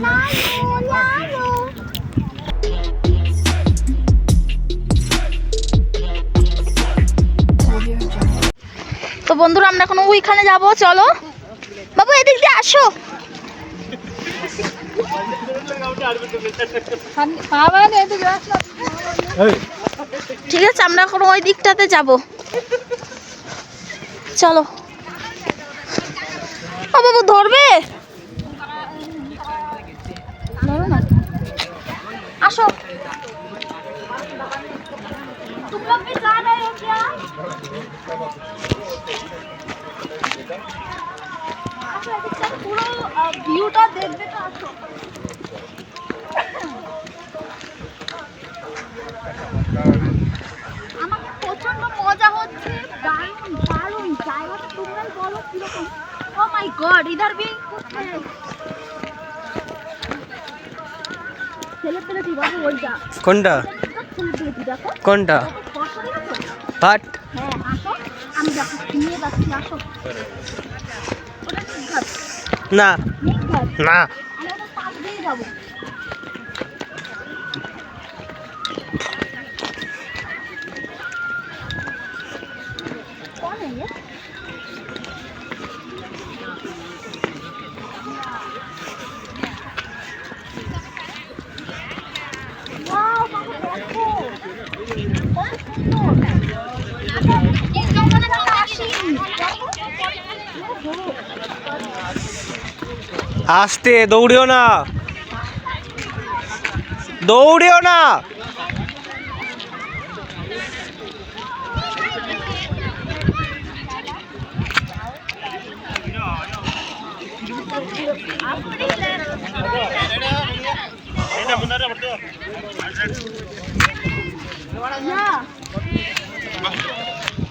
তো বন্ধুরা আমরা এখন ওইখানে যাব চলো। বাবু এদিক দিয়ে আসো। ঠিক আছে আমরা এখন ওই দিকটাতে যাব। চলো। ও বাবু ধরবে ধরো না আসো तुम लोग भी जा रहे हो क्या আচ্ছা এদিকটা পুরো ভিউটা দেখবে তো আসো আমাকে প্রচন্ড মজা হচ্ছে দারুণ দারুণ জায়গাটা তোমরাই বলো কিরকম ও মাই গড ইধার ভি আসো কোনটা? ভাট না। না। আসতে দৌড়িও না। দৌড়িও না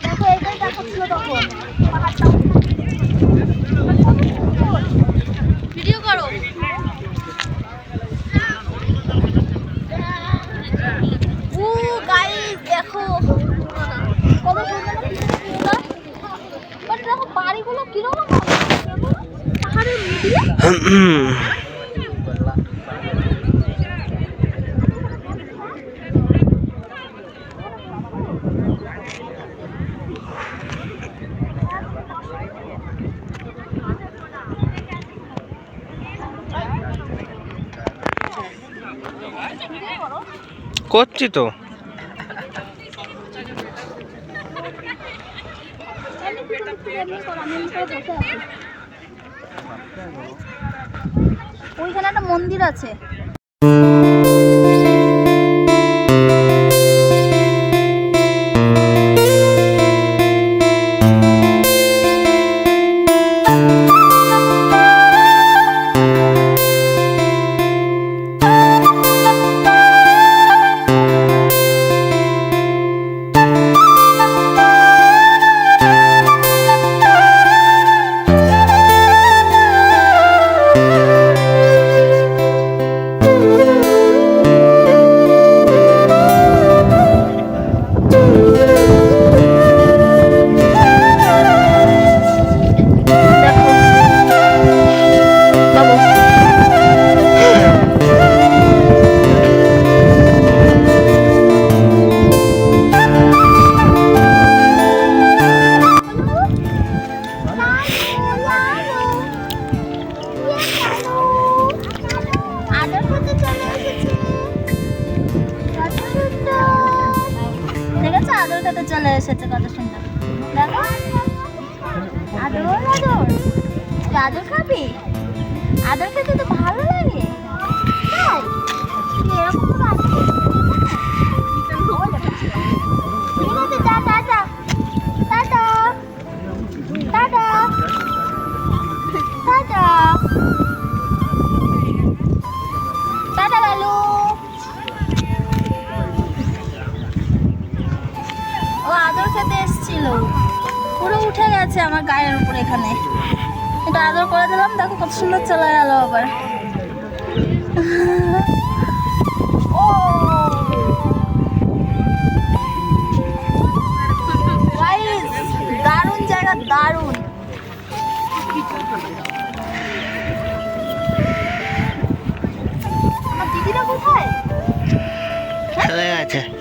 দেখো এটাই দেখাচ্ছিল তখন পাহাড়টা ভিডিও করো ও গাইস দেখো কত সুন্দর না বাট দেখো বাড়িগুলো কীরকম পাহাড়ের মিডিয়ে করছি তো। ওইখানে একটা মন্দির আছে। আদর খেতে চলে এসেছে কত সুন্দর। দেখো। আদর আদর। তুই আদর খাবি? আদর খেতে তো ভালো লাগে। তুই? এরকম এখানে। এটা আদর করে দিলাম, দেখো কত সুন্দর চলে গেল আবার। দারুণ জায়গা, দারুণ। আমার দিদিরা কোথায়? চলে গেছে।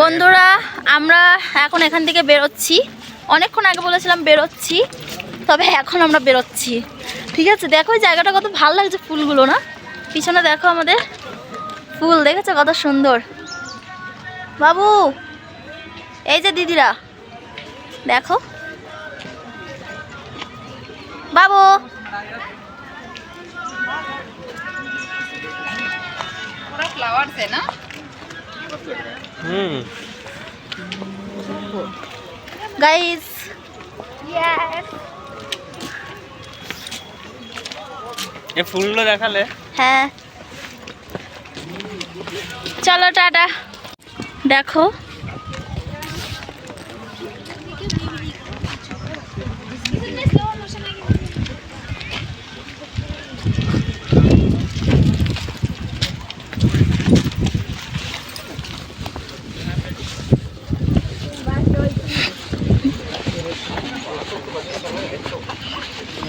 বন্ধুরা আমরা এখন এখান থেকে বেরোচ্ছি। অনেকক্ষণ আগে বলেছিলাম বেরোচ্ছি তবে এখন আমরা বেরোচ্ছি। ঠিক আছে দেখো জায়গাটা কত ভালো লাগছে ফুলগুলো না? পিছনে দেখো আমাদের ফুল দেখেছ কত সুন্দর? বাবু এই যে দিদিরা দেখো। বাবু না? হুম। গাইস এ ফুলগুলো দেখালে? হ্যাঁ। চলো টাটা। দেখো।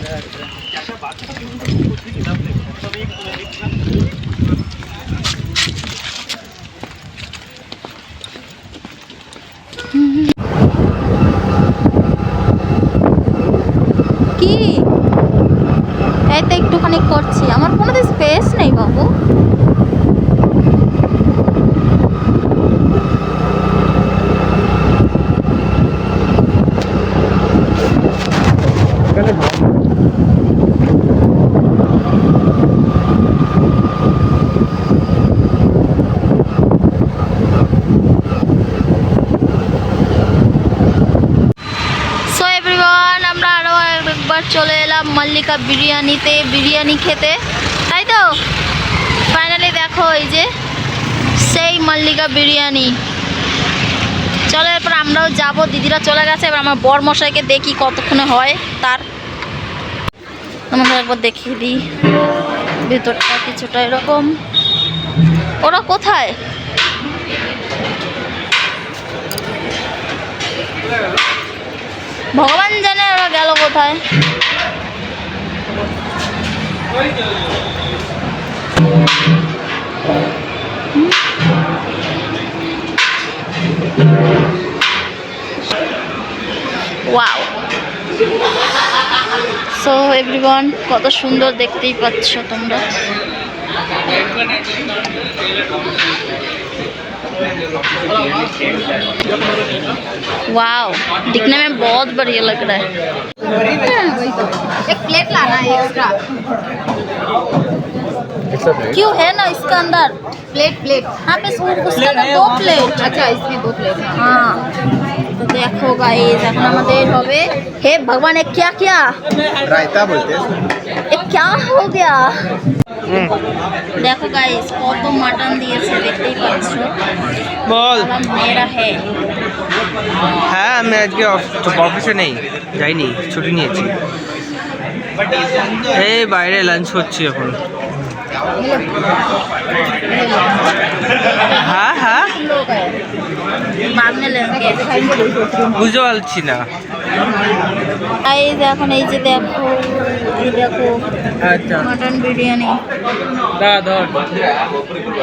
अशा बाकी এলাম মল্লিকা বিরিয়ানিতে বিরিয়ানি খেতে। তাই তো? ফাইনালি দেখো এই যে, সেই মল্লিকা বিরিয়ানি। চলো এরপর আমরাও যাব, দিদিরা চলে গেছে, এবার আমার বর মশাইকে দেখি কতক্ষণে হয় তার। আমাদের একবার দেখিয়ে দিই, ভেতরটা কিছুটা এরকম। ওরা কোথায়? ভগবান জানে ওরা গেল কোথায়। ওয়াও সো এভরিওয়ান কত সুন্দর দেখতেই পাচ্ছ তোমরা वाओ दिखने में बहुत बढ़िया लग रहा है एक प्लेट लाना है एक्स्ट्रा क्यों है ना इसका अंदर प्लेट प्लेट हाँ पे उसके अंदर दो प्लेट अच्छा इसमें दो प्लेट है हाँ तो देखो गाइस এখন আমাদের হবে হে ভগবান এ क्या क्या रायता बोलते हैं এ क्या हो गया হুম দেখো গাইস কত মাটন দিয়েছে দেখতেই পাচ্ছ বল আমার মেয়েরা হে হ্যাঁ আমি আজকে অফ- অফিসে নেই যাইনি ছুটি নিয়েছি এই বাইরে লাঞ্চ করছি এখন হ্যাঁ হ্যাঁ। বুঝতে পারছি না। এই এই যে দেখো এই দেখো আচ্ছা। মটন বিরিয়ানি।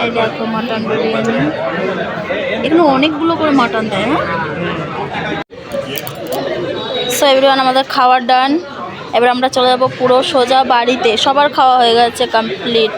এই দেখো মটন বিরিয়ানি। এগুলো অনেকগুলো করে মটন দেয় হ্যাঁ? সো এভরিওয়ান আমাদের খাওয়ার ডান এবার আমরা চলে যাব পুরো সোজা বাড়িতে। সবার খাওয়া হয়ে গেছে কমপ্লিট